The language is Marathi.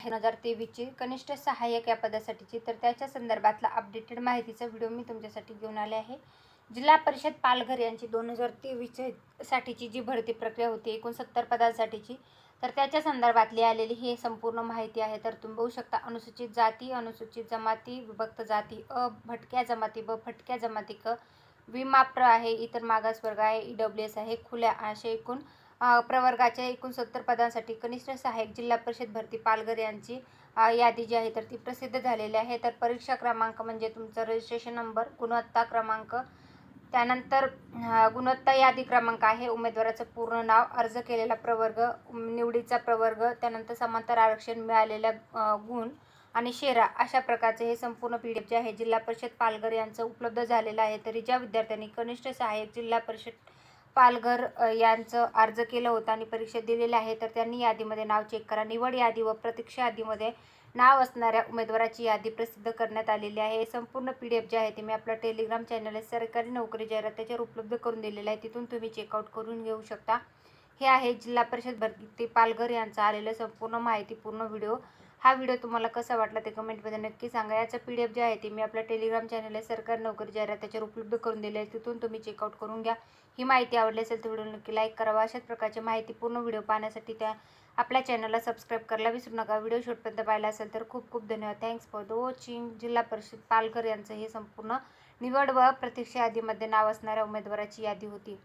दोन हजार तेवीसची कनिष्ठ सहाय्यक या पदासाठीची. तर त्याच्या संदर्भातला अपडेटेड माहितीचा व्हिडिओ मी तुमच्यासाठी घेऊन आले आहे. जिल्हा परिषद पालघर यांची दोन हजार तेवीसच्या साठीची जी भरती प्रक्रिया होती एकूण सत्तर पदांसाठीची तर त्याच्या संदर्भातली आलेली ही संपूर्ण माहिती आहे. तर तुम्ही बघू शकता अनुसूचित जाती अनुसूचित जमाती विभक्त जाती अ भटक्या जमाती ब भटक्या जमाती क विमाप्र आहे इतर मागासवर्ग आहे ई डब्ल्यू एस आहे खुल्या असे एकूण प्रवर्गाच्या एकूण सत्तर पदांसाठी कनिष्ठ सहाय्यक जिल्हा परिषद भरती पालघर यांची यादी जी आहे तर ती प्रसिद्ध झालेली आहे. तर परीक्षा क्रमांक म्हणजे तुमचा रजिस्ट्रेशन नंबर गुणवत्ता क्रमांक त्यानंतर गुणवत्ता यादी क्रमांक आहे उमेदवाराचं पूर्ण नाव अर्ज केलेला प्रवर्ग निवडीचा प्रवर्ग त्यानंतर समांतर आरक्षण मिळालेल्या गुण आणि शेरा अशा प्रकारचे हे संपूर्ण पी डी एफ जे आहे जिल्हा परिषद पालघर यांचं उपलब्ध झालेलं आहे. तरी ज्या विद्यार्थ्यांनी कनिष्ठ सहाय्यक जिल्हा परिषद पालघर यांचं अर्ज केलं होतं आणि परीक्षा दिलेली आहे तर त्यांनी यादीमध्ये नाव चेक करा. निवड यादी व प्रतीक्षा यादीमध्ये नाव असणाऱ्या उमेदवाराची यादी प्रसिद्ध करण्यात आलेली आहे. हे संपूर्ण पी डी एफ जे आहे ते मी आपल्या टेलिग्राम चॅनल सरकारी नोकरी जाहिरात त्याच्यावर उपलब्ध करून दिलेलं आहे. तिथून तुम्ही चेकआउट करून घेऊ शकता. हे आहे जिल्हा परिषद भरती पालघर यांचं आलेलं संपूर्ण माहितीपूर्ण व्हिडिओ. हा व्हिडिओ तुम्हाला कसा वाटला ते कमेंटमध्ये नक्की सांगा. याचं पी डी एफ जे आहे ते मी आपल्या टेलिग्राम चॅनल आहे सरकारी नोकरी जाहिरात त्याच्यावर उपलब्ध करून दिले आहे. तिथून तुम्ही चेकआउट करून घ्या. ही माहिती आवडली असेल तर व्हिडिओ नक्की लाईक करावा. अशाच प्रकारची माहिती पूर्ण व्हिडिओ पाहण्यासाठी त्या आपल्या चॅनलला सबस्क्राईब करायला विसरू नका. व्हिडिओ शेवटपर्यंत पाहिला असेल तर खूप खूप धन्यवाद. थँक्स फॉर द वॉचिंग जिल्हा परिषद पालघर यांचं हे संपूर्ण निवड व प्रतीक्षा यादीमध्ये नाव असणाऱ्या उमेदवाराची यादी होती.